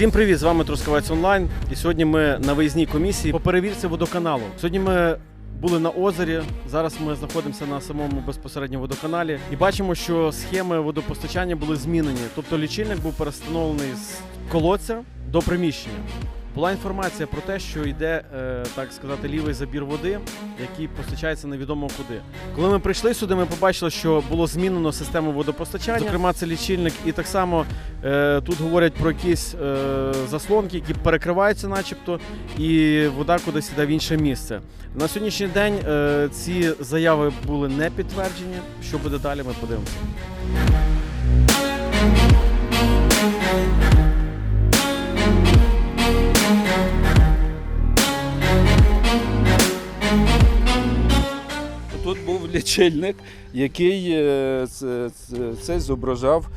Всім привіт! З вами Трускавець Онлайн. І сьогодні ми на виїзній комісії по перевірці водоканалу. Сьогодні ми були на озері. Зараз ми знаходимося на самому безпосередньо водоканалі і бачимо, що схеми водопостачання були змінені. Тобто лічильник був перестановлений з колодця до приміщення. Була інформація про те, що йде, е, так сказати, лівий забір води, який постачається невідомо куди. Коли ми прийшли сюди, ми побачили, що було змінено систему водопостачання. Зокрема, це лічильник, і так само е, тут говорять про якісь е, заслонки, які перекриваються, начебто, і вода кудись іде в інше місце. На сьогоднішній день е, ці заяви були не підтверджені. Що буде далі, ми подивимося. Був лічильник, який е, це, це, зображав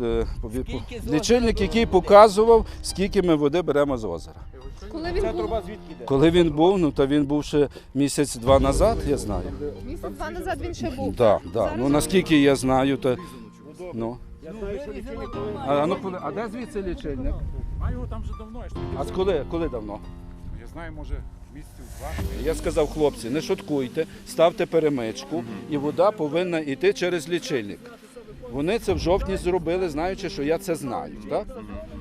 е, лічильник, який показував, скільки ми води беремо з озера. Коли він був? Коли він був, ну то він був ще місяць-два назад, я знаю. місяць-два назад він ще був. Да, да. Ну наскільки я знаю, то ну. Я знаю, що лічильник А, а ну коли, а де звідси лічильник? А його там вже давно. А з коли, коли давно? я знаю, може. Я сказав, хлопці, не шуткуйте, ставте перемичку, і вода повинна йти через лічильник. Вони це в жовтні зробили, знаючи, що я це знаю. Так?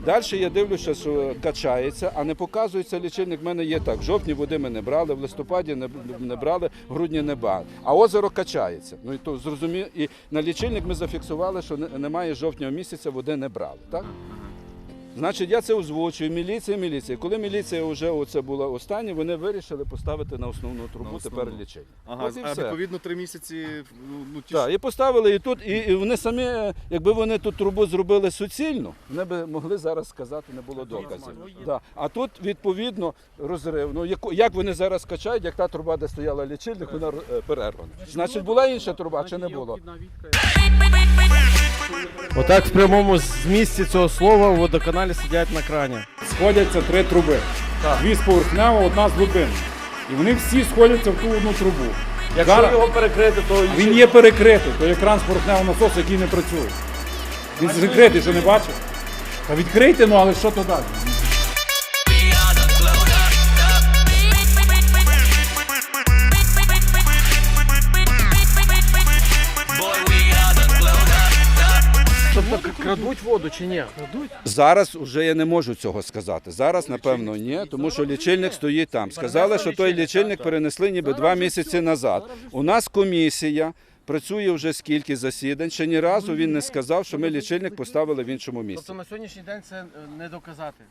Далі я дивлюся, що качається, а не показується лічильник. В мене є так. В жовтні води ми не брали, в листопаді не, не брали, в грудні не брали. А озеро качається. Ну і то зрозумів. І на лічильник ми зафіксували, що не- немає жовтнього місяця, води не брали. Так? Значить, я це озвучую. Міліція, міліція. Коли міліція вже оце була останнє, вони вирішили поставити на основну трубу На тепер основну. лічильник. Ага, От і а все. відповідно три місяці. Ну, ну ті Так, і поставили і тут, і, і вони самі, е, якби вони тут трубу зробили суцільно, вони б могли зараз сказати, не було доказів. Да. А тут відповідно розрив. Ну яко- як вони зараз качають, як та труба, де стояла лічильник, вона е, перервана. Значить, була інша труба чи не було? Отак в прямому змісті цього слова у водоканалі сидять на крані. Сходяться три труби. Дві з поверхнева, одна з глибини. І вони всі сходяться в ту одну трубу. Якщо Зараз його перекрити, то він є перекритий, то екран з поверхневого насосу, який не працює. Він закритий, що не бачив? Та відкрийте, ну але що то далі? Крадуть воду чи ні? Зараз вже я не можу цього сказати. Зараз, напевно, ні, тому що лічильник стоїть там. Сказали, що той лічильник перенесли ніби два місяці назад. У нас комісія. Працює вже скільки засідань. Ще ні разу він не сказав, що ми лічильник поставили в іншому місці. Тобто на сьогоднішній день це е, не доказати.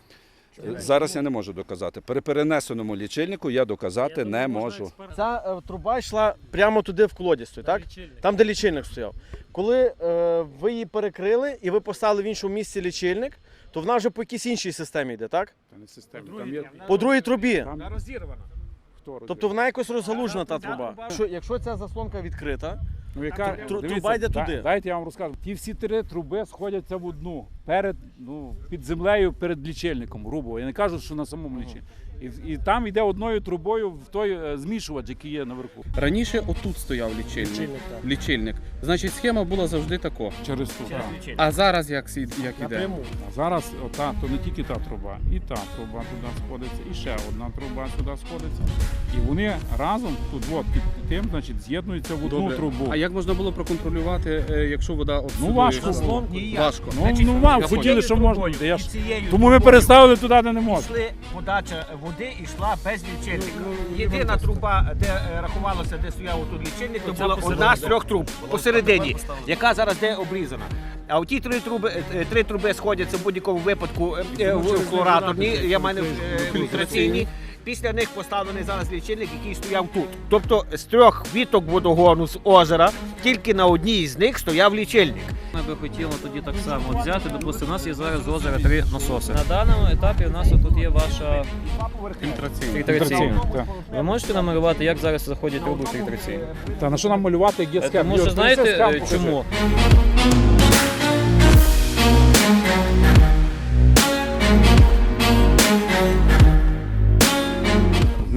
Зараз я не можу доказати. При перенесеному лічильнику я доказати не можу. Ця е, труба йшла прямо туди в колодязь, так? Там, де лічильник стояв. Коли е, ви її перекрили і ви поставили в іншому місці лічильник, то вона вже по якійсь іншій системі йде, так? Та не система. Там є По другій трубі. там хто Тобто вона якось розгалужена та труба. Якщо, якщо ця заслонка відкрита, Ну, яка, Тру- дивіться, труба йде да- туди. Дайте я вам розкажу. Ті всі три труби сходяться в одну перед, ну, під землею перед лічильником, грубо. Я не кажу, що на самому лічильнику. І, і там йде одною трубою в той е, змішувач, який є наверху. Раніше отут стояв лічильник. Лічильник. Значить, схема була завжди тако. Через ту. так. А зараз як, як іде? А зараз ота, то не тільки та труба, і та труба туди сходиться, і ще одна труба сюди сходиться. І вони разом тут от, під тим, значить, з'єднуються в одну Добре. трубу. А як можна було проконтролювати, е, якщо вода от Ну важко. Було. Важко. Ну, ну вам хотіли, що можна. Я ж... Цією Тому ми переставили туди, де не можна. Подача води йшла без лічильника. Єдина труба, де е, рахувалося, де стояв тут лічильник, то була одна з трьох труб посередині, яка зараз де обрізана. А у ті три труби, е, три труби сходяться в будь-якому випадку е, е, в хлораторні, я маю е, фільтраційні. Після них поставлений зараз лічильник, який стояв тут. Тобто з трьох віток водогону з озера тільки на одній з них стояв лічильник. Ми би хотіли тоді так само взяти. Допустимо, у нас є зараз з озера три насоси. На даному етапі у нас тут є ваша фільтраційна. Ви можете намалювати, як зараз заходять труби фільтраційні? Та на що нам малювати, як є схема? Тому що знаєте е, покажи. чому?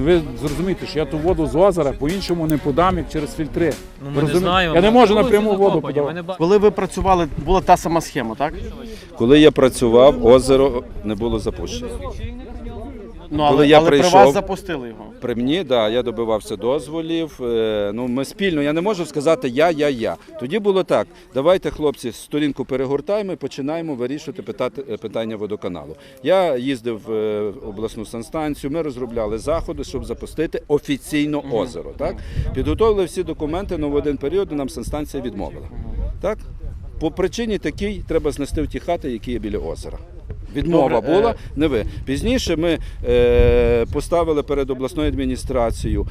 Ви зрозумієте, що я ту воду з озера по-іншому не подам, як через фільтри. Ну, ми не розумієте? знаємо. Я не можу напряму воду подавати. не ба- Коли ви працювали, була та сама схема, так? Коли я працював, озеро не було запущено. Ну, але, Коли я але при вас запустили його. При мені, да, я добивався дозволів. е, Ну, ми спільно, я не можу сказати я, я, я. Тоді було так. Давайте, хлопці, сторінку перегортаємо і починаємо вирішувати питати- е, питання водоканалу. Я їздив е, в обласну санстанцію, ми розробляли заходи, щоб запустити офіційно озеро. Так? Підготовили всі документи, але в один період нам санстанція відмовила. Так? По причині такій треба знести в ті хати, які є біля озера. Відмова Добре, е, була, не ви. Пізніше ми е, поставили перед обласною адміністрацією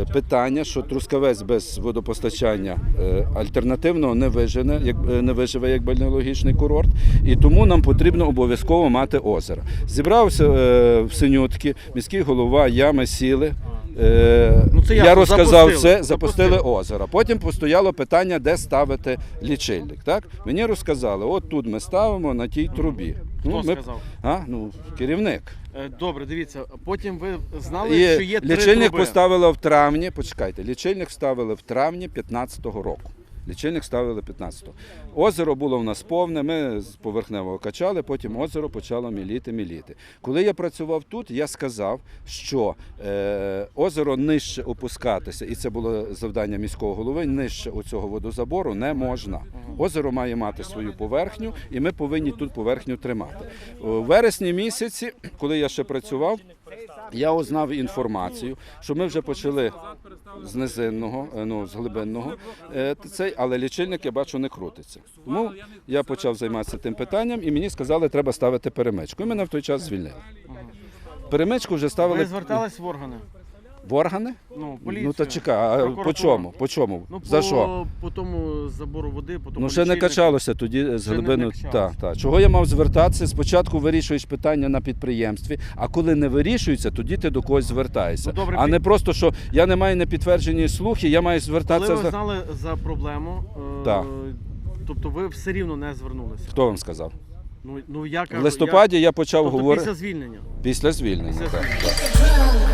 е, питання, що Трускавець без водопостачання е, альтернативного не вижене, як е, не виживе як бальнеологічний курорт, і тому нам потрібно обов'язково мати озеро. Зібрався е, в Синютки, міський голова, я, ми сіли. Е, Ну, це я ясно, розказав запустили, це, запустили запустили. озеро. Потім постояло питання, де ставити лічильник. Так? Мені розказали, от тут ми ставимо на тій трубі. Хто ми, сказав? а? ну, керівник. Е, Добре, дивіться. Потім ви знали, І що є три лічильник труби. поставили в травні. Почекайте, лічильник вставили в травні 15-го року. Лічильник ставили 15-го. Озеро було в нас повне, ми з поверхневого качали, потім озеро почало міліти, міліти. Коли я працював тут, я сказав, що е, озеро нижче опускатися, і це було завдання міського голови, нижче оцього водозабору не можна. Озеро має мати свою поверхню, і ми повинні тут поверхню тримати. У вересні місяці, коли я ще працював, я узнав інформацію, що ми вже почали з низинного, е, ну, з глибинного, е, цей, але лічильник я бачу не крутиться. Тому я почав займатися тим питанням, і мені сказали, треба ставити перемичку. І мене в той час звільнили. Перемичку вже ставили Ви звертались в органи? В органи. Ну, поліцію. Ну та чекай, а по чому? По чому? Ну, За по, що? По тому забору води, по тому Ну ще не лічильнику. качалося тоді з Ще не- не Так, качалося. Чого я мав звертатися? Спочатку вирішуєш питання на підприємстві, а коли не вирішується, тоді ти до когось звертаєшся. Ну, добре, а під- не просто, що я не маю непідтверджені слухи, я маю Коли звертатися ви за. знали за проблему, е, Так. тобто ви все рівно не звернулися. Хто вам сказав? Ну, ну я кажу, В листопаді я, почав тобто говорити після звільнення. після звільнення. Після так, так.